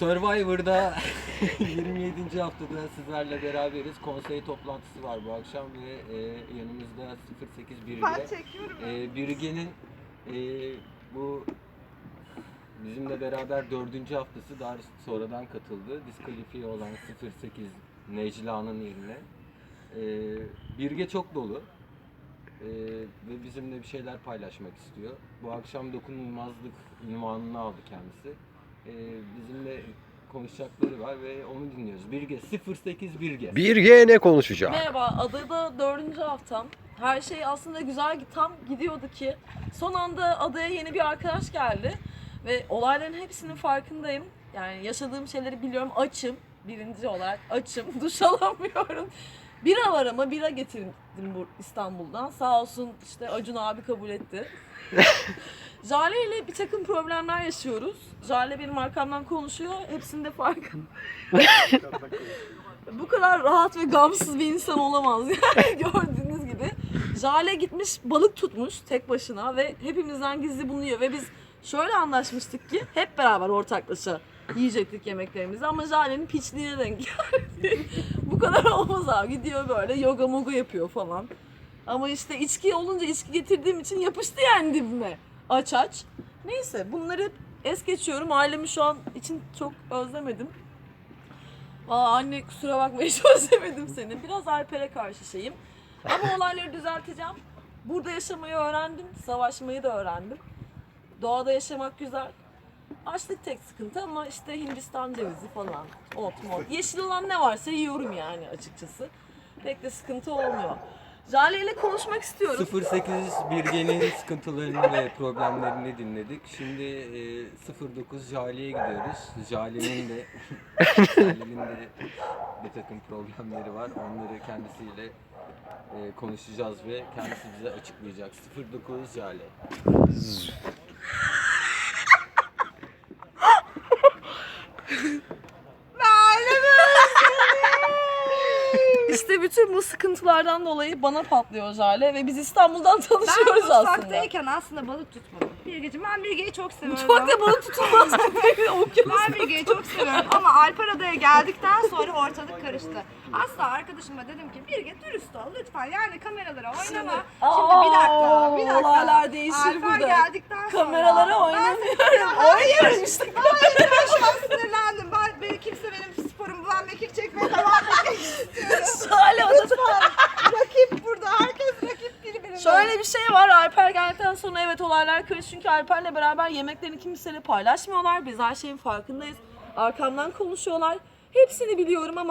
Survivor'da 27. haftada sizlerle beraberiz. Konsey toplantısı var bu akşam ve e, yanımızda 08 Ben Birge. çekiyorum. E, Birge'nin e, bu bizimle beraber dördüncü haftası daha sonradan katıldı. Diskalifiye olan 08 Necla'nın yerine. E, Birge çok dolu. E, ve bizimle bir şeyler paylaşmak istiyor. Bu akşam dokunulmazlık ünvanını aldı kendisi. E, bizimle konuşacakları var ve onu dinliyoruz. Birge 08 Birge. Bir G ne konuşacak? Merhaba, adada dördüncü haftam. Her şey aslında güzel, tam gidiyordu ki son anda adaya yeni bir arkadaş geldi ve olayların hepsinin farkındayım. Yani yaşadığım şeyleri biliyorum, açım. Birinci olarak açım, duş alamıyorum. Bira var ama bira getirdim bu İstanbul'dan. Sağ olsun işte Acun abi kabul etti. Jale ile bir takım problemler yaşıyoruz. Jale benim arkamdan konuşuyor. Hepsinde farkında. Bu kadar rahat ve gamsız bir insan olamaz yani gördüğünüz gibi. Jale gitmiş balık tutmuş tek başına ve hepimizden gizli bunu yiyor ve biz şöyle anlaşmıştık ki hep beraber ortaklaşa yiyecektik yemeklerimizi ama Jale'nin piçliğine denk geldi. Bu kadar olmaz abi gidiyor böyle yoga moga yapıyor falan. Ama işte içki olunca içki getirdiğim için yapıştı yani dibime. Aç aç. Neyse bunları hep es geçiyorum. Ailemi şu an için çok özlemedim. Valla anne kusura bakma hiç özlemedim seni. Biraz Alper'e karşı şeyim. Ama olayları düzelteceğim. Burada yaşamayı öğrendim. Savaşmayı da öğrendim. Doğada yaşamak güzel. Açlık tek sıkıntı ama işte Hindistan cevizi falan, ot mot. Yeşil olan ne varsa yiyorum yani açıkçası. Pek de sıkıntı olmuyor. Jale ile konuşmak istiyorum. 08 Birge'nin sıkıntılarını ve problemlerini dinledik. Şimdi e, 09 Jale'ye gidiyoruz. Jale'nin de Jale'nin de bir takım problemleri var. Onları kendisiyle e, konuşacağız ve kendisi bize açıklayacak. 09 Jale. İşte bütün bu sıkıntılardan dolayı bana patlıyor Jale ve biz İstanbul'dan Ben tanışıyoruz aslında. mutfaktayken aslında balık tutmadım. Birgeciğim ben Birge'yi çok seviyorum. Mutfakta balık tutulmaz. Ben Birge'yi çok seviyorum ama Alper Adaya geldikten sonra ortalık karıştı. Asla arkadaşıma dedim ki Birge dürüst ol lütfen yani kameralara oynama. Şimdi, bir dakika bir dakika. Olaylar değişir Alper burada. geldikten sonra. Kameralara Ben- oynamıyorum. Hayır. İşte. Hayır ben şu an sinirlendim. Ben, Şöyle bir şey var. Alper geldikten sonra evet olaylar karıştı. Çünkü Alper'le beraber yemeklerini kimseyle paylaşmıyorlar. Biz her şeyin farkındayız. Arkamdan konuşuyorlar. Hepsini biliyorum ama